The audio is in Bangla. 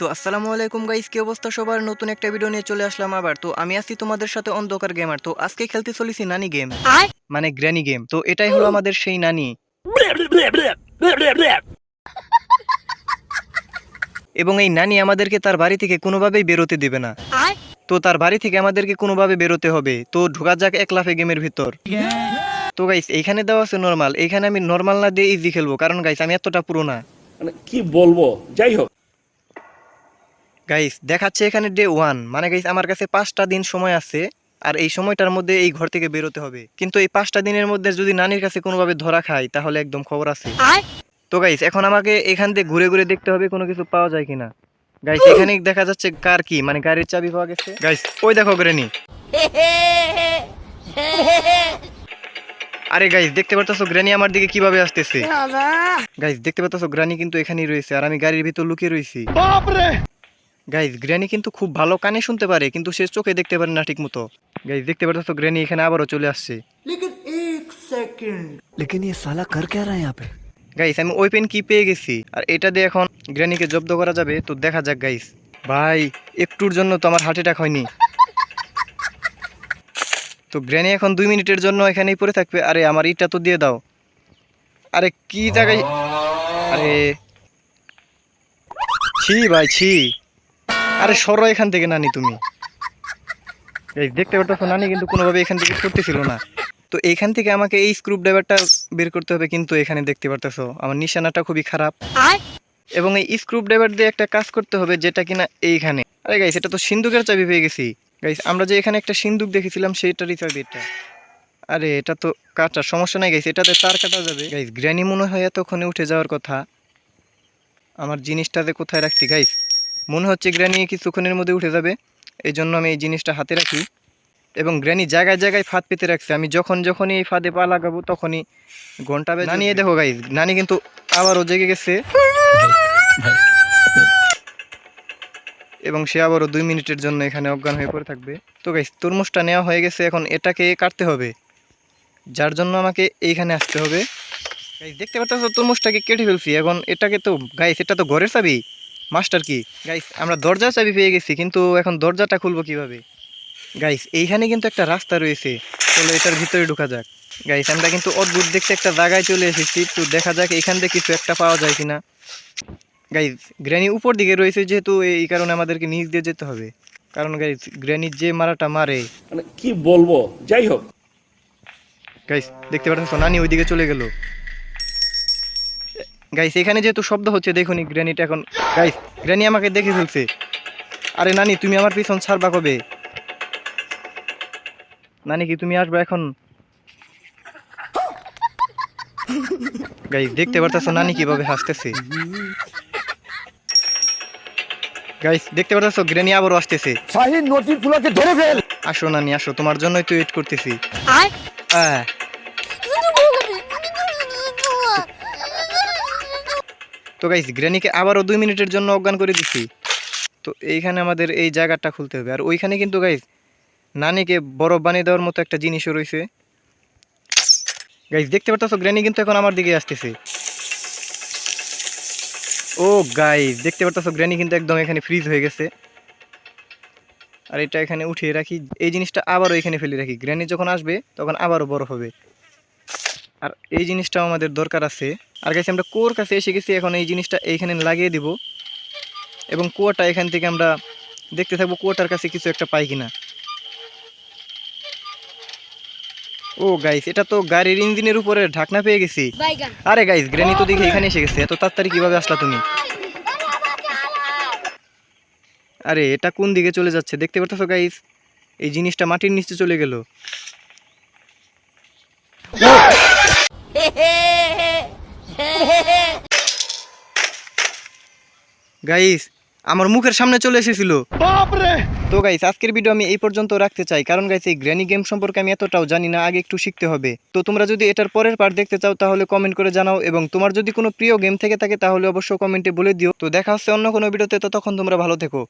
তো আসসালামু আলাইকুম গাইস কি অবস্থা সবার? নতুন একটা ভিডিও নিয়ে চলে আসলাম আবার। তো আমি আছি তোমাদের সাথে অন্ধকার গেমার তো আজকে খেলতে চলেছি নানি গেম মানে গ্র্যানি গেম তো এটাই হলো আমাদের সেই নানি। এবং এই নানি আমাদেরকে তার বাড়ি থেকে কোনোভাবেই বেরোতে দেবে না। তো তার বাড়ি থেকে আমাদেরকে কোনোভাবে বেরোতে হবে। তো ঢোকা যাক এক লাফে গেমের ভিতর। তো গাইস এইখানে দেওয়া আছে নর্মাল এইখানে আমি নর্মাল না দিয়ে ইজি খেলব। কারণ গাইস আমি এতটা পুরো না। মানে কি বলব? যাই হোক। গাইস দেখাচ্ছে এখানে ডে ওয়ান মানে গাইস আমার কাছে পাঁচটা দিন সময় আছে আর এই সময়টার মধ্যে এই ঘর থেকে বেরোতে হবে। কিন্তু এই পাঁচটা দিনের মধ্যে যদি নানির কাছে কোনোভাবে ধরা খাই তাহলে একদম খবর আছে। তো গাইস এখন আমাকে এখান থেকে ঘুরে ঘুরে দেখতে হবে কোনো কিছু পাওয়া যায় কিনা। গাইস এখানে দেখা যাচ্ছে কার কি? মানে গাড়ির চাবি পাওয়া গেছে। গাইস ওই দেখো গ্রেনি আরে গাইস দেখতে পারতেছো গ্রানি আমার দিকে কীভাবে আসতেছে? গাইস দেখতে পারতেছো গ্রানি কিন্তু এখানেই রয়েছে আর আমি গাড়ির ভিতর লুকিয়ে রয়েছি। গাইস গ্র্যানি কিন্তু খুব ভালো কানে শুনতে পারে কিন্তু সে চোখে দেখতে পারে না ঠিক মতো গাইস দেখতে পারতেছো গ্র্যানি এখানে আবারও চলে আসছে लेकिन ये साला कर क्या रहा है यहाँ पे গাইস আমি ওই পেন কি পেয়ে গেছি আর এটা দিয়ে এখন গ্র্যানিকে জব্দ করা যাবে তো দেখা যাক গাইস ভাই একটুর জন্য তো আমার হার্ট অ্যাটাক হয়নি তো গ্র্যানি এখন দুই মিনিটের জন্য এখানেই পড়ে থাকবে আরে আমার ইটা তো দিয়ে দাও আরে কি জায়গায় আরে ছি ভাই ছি আরে সরো এখান থেকে নানি তুমি। এই দেখতে পারতেছো নানি কিন্তু কোনোভাবে এখান থেকে করতেছিল না। তো এখান থেকে আমাকে এই স্ক্রু ড্রাইভারটা বের করতে হবে কিন্তু এখানে দেখতে পারতেছো আমার নিশানাটা খুবই খারাপ। এবং এই স্ক্রু ড্রাইভার দিয়ে একটা কাজ করতে হবে যেটা কিনা এইখানে। আরে গাইস এটা তো সিন্ধুকের চাবি পেয়ে গেছি। গাইস আমরা যে এখানে একটা সিন্ধুক দেখেছিলাম সেইটারই চাবি এটা। আরে এটা তো কাটার সমস্যা নাই গাইস এটাতে তার কাটা যাবে। গাইস গ্র্যানি মনে হয় এতক্ষণে উঠে যাওয়ার কথা। আমার জিনিসটাতে কোথায় রাখছি? গাইস মনে হচ্ছে গ্র্যানি কিছুক্ষণের মধ্যে উঠে যাবে। এই জন্য আমি এই জিনিসটা হাতে রাখি এবং গ্র্যানি জায়গায় জায়গায় ফাঁদ পেতে রাখছে। আমি যখন যখনই এই ফাঁদে পা লাগাবো তখনই ঘণ্টা বেজে নানিয়ে দেখো গাইস নানি কিন্তু আবারও জেগে গেছে। এবং সে আবারও দুই মিনিটের জন্য এখানে অজ্ঞান হয়ে পড়ে থাকবে। তো গাইস তরমুজটা নেওয়া হয়ে গেছে। এখন এটাকে কাটতে হবে। যার জন্য আমাকে এইখানে আসতে হবে। গাইস দেখতে পাচ্ছ তরমুজটাকে কেটে ফেলছি। এখন এটাকে তো গাইস এটা তো ঘরের চাবি। মাস্টার কি? গাইস আমরা দরজার চাবি পেয়ে গেছি কিন্তু এখন দরজাটা খুলবো কীভাবে? গাইস এইখানে কিন্তু একটা রাস্তা রয়েছে। চলো এটার ভিতরে ঢোকা যাক। গাইস আমরা কিন্তু অদ্ভুত দেখতে একটা জায়গায় চলে এসেছি। তো দেখা যাক এখান থেকে কিছু একটা পাওয়া যায় কিনা। গাইস গ্র্যানি উপর দিকে রয়েছে যেহেতু এই কারণে আমাদেরকে নিচ দিয়ে যেতে হবে। কারণ গাইস গ্র্যানির যে মারাটা মারে। মানে কি বলব? যাই হোক। গাইস দেখতে পাচ্ছ নানি ওইদিকে চলে গেল। গাইস এখানে যেহেতু শব্দ হচ্ছে দেখুনি গ্র্যানিটা এখন। গাইস গ্র্যানি আমাকে দেখে ফেলছে। আরে নানি তুমি আমার পিছন ছাড়বা কবে? নানি কি তুমি আসবে এখন? গাইস দেখতে পারতেছো নানি কীভাবে হাসতেছে? গাইস দেখতে পারতেছো? গ্র্যানি আবারও আসতেছে। শাহিন ফুলাকে ধরে ফেল। আসো নানি আসো। তোমার জন্যই তো ওয়েট করতেছি। আহ। তো গাইস গ্র্যানিকে আবারও দুই মিনিটের জন্য অজ্ঞান করে দিচ্ছি তো এইখানে আমাদের এই জায়গাটা খুলতে হবে। আর ওইখানে কিন্তু গাইস নানিকে বরফ বানিয়ে দেওয়ার মতো একটা জিনিসও রয়েছে। গাইস দেখতে পারতেছো গ্র্যানি কিন্তু এখন আমার দিকে আসতেছে। ও গাইস দেখতে পারতেছো গ্র্যানি কিন্তু একদম এখানে ফ্রিজ হয়ে গেছে। আর এটা এখানে উঠিয়ে রাখি। এই জিনিসটা আবারও এখানে ফেলে রাখি। গ্র্যানি যখন আসবে, তখন আবারও বরফ হবে। আর এই জিনিসটাও আমাদের দরকার আছে। আর কাছে আমরা কুয়োর কাছে এসে গেছি এখন এই জিনিসটা এইখানে লাগিয়ে দিব। এবং কুয়োটা এখান থেকে আমরা দেখতে থাকব কুয়োটার কাছে কিছু একটা পাই কিনা। ও গাইস এটা তো গাড়ির ইঞ্জিনের উপরে ঢাকনা পেয়ে গেছি। আরে গাইস গ্রেনি তো দেখে এখানে এসে গেছে। এত তাড়াতাড়ি কীভাবে আসলা তুমি? আরে এটা কোন দিকে চলে যাচ্ছে? দেখতে পারতেছো গাইস এই জিনিসটা মাটির নিচে চলে গেল। গাইস আমার মুখের সামনে চলে এসেছিল। তো গাইস আজকের ভিডিও আমি এই পর্যন্ত রাখতে চাই কারণ গাইস এই গ্র্যানি গেম সম্পর্কে আমি এতটাও জানি না আগে একটু শিখতে হবে। তো তোমরা যদি এটার পরের পার্ট দেখতে চাও তাহলে কমেন্ট করে জানাও এবং তোমার যদি কোনো প্রিয় গেম থেকে থাকে তাহলে অবশ্যই কমেন্টে বলে দিও। তো দেখা হচ্ছে অন্য কোনো ভিডিওতে ততক্ষণ তোমরা ভালো থেকো।